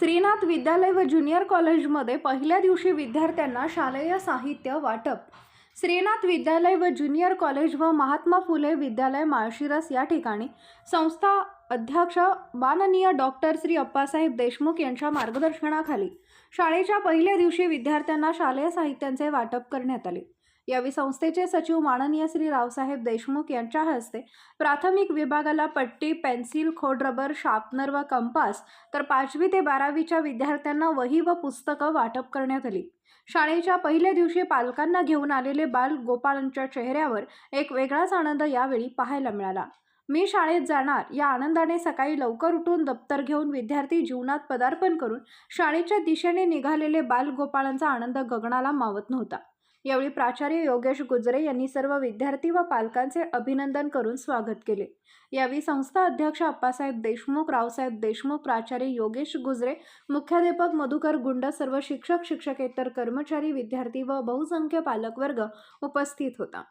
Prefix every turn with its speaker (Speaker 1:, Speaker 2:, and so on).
Speaker 1: श्रीनाथ विद्यालय व ज्युनियर कॉलेजमध्ये पहिल्या दिवशी विद्यार्थ्यांना शालेय साहित्य वाटप. श्रीनाथ विद्यालय व ज्युनियर कॉलेज व महात्मा फुले विद्यालय माळशिरस या ठिकाणी संस्था अध्यक्ष माननीय डॉक्टर श्री अप्पासाहेब देशमुख यांच्या मार्गदर्शनाखाली शाळेच्या पहिल्या दिवशी विद्यार्थ्यांना शालेय साहित्यांचे वाटप करण्यात आले. यावेळी संस्थेचे सचिव माननीय श्री रावसाहेब देशमुख यांच्या हस्ते प्राथमिक विभागाला पट्टी पेन्सिल खोडरबर शार्पनर व कंपास तर पाचवी ते बारावीच्या विद्यार्थ्यांना वही व पुस्तकं वाटप करण्यात आली. शाळेच्या पहिल्या दिवशी पालकांना घेऊन आलेले बाल गोपाळांच्या चेहऱ्यावर एक वेगळाच आनंद यावेळी पाहायला मिळाला. मी शाळेत जाणार या आनंदाने सकाळी लवकर उठून दप्तर घेऊन विद्यार्थी जीवनात पदार्पण करून शाळेच्या दिशेने निघालेले बालगोपाळांचा आनंद गगनाला मावत नव्हता. यावेळी प्राचार्य योगेश गुजरे यांनी सर्व विद्यार्थी व पालकांचे अभिनंदन करून स्वागत केले. यावेळी संस्था अध्यक्ष अप्पासाहेब देशमुख रावसाहेब देशमुख प्राचार्य योगेश गुजरे मुख्याध्यापक मधुकर गुंड सर्व शिक्षक शिक्षकेतर कर्मचारी विद्यार्थी व बहुसंख्य पालकवर्ग उपस्थित होता.